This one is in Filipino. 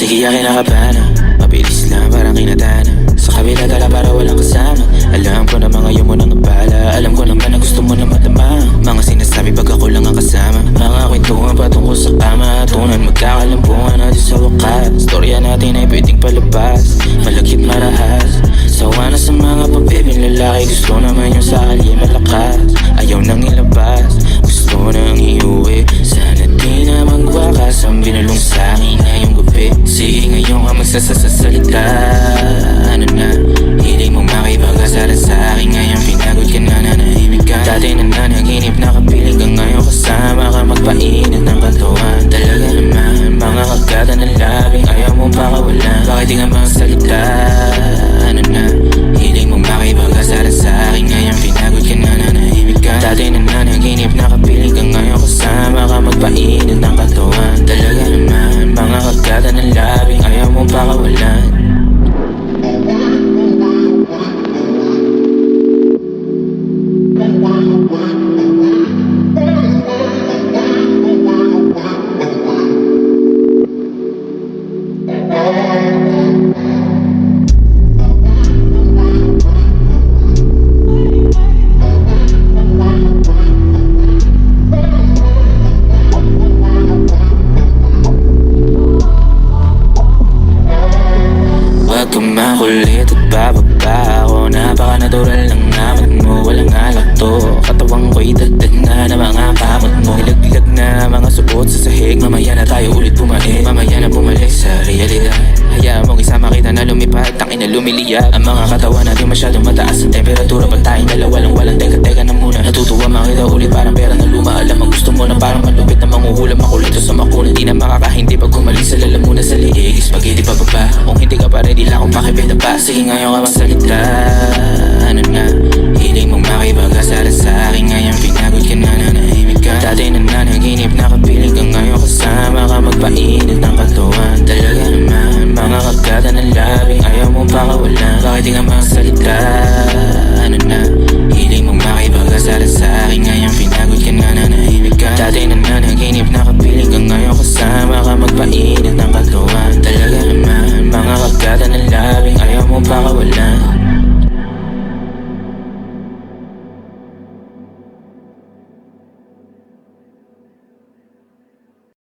Sige akin nakabana. Mabilis lang parang kinatana Sa kabila tala para walang kasama. Alam ko na mga yun mo nang abala. Alam ko naman na gusto mo na matama. Mga sinasabi pag ako lang ang kasama. Mga kwentuhan patungkol sa kama. Tunan magkakalampungan natin sa wakas. Storya natin ay pwedeng palabas. Malagkit marahas magsasasalita Ano na Hiling mo makipag-asara sa akin Ngayon mo pakawalan Napaka-natural ng naman mo Walang alak to? Katawang ko'y dagdag na ng mga kamot mo. Ilaglag na mga subot sa sahig. Mamaya na tayo ulit pumain. Mamaya na bumalik sa realidad. Hayaan mong isama kita na lumipad. Tangin na lumiliyab Ang mga katawan natin masyadong mataas. Ang temperatura Ba't tayong dalawa lang walang teka-teka na muna. Natutuwa makita ulit parang pera na luma. Alam ang gusto mo na parang malupit na manguhula Makulit sa makunan Di na makakahindi pag umalis sa lalamuna sa liig. Spaghetti pa baba Kung hindi ka pa ready lang akong pakipita pa Sige ngayon ka magsalita Bakit di ka magsalita? Ano na? Hiling mong makipag-asara sa akin Ngayon pinagod ka na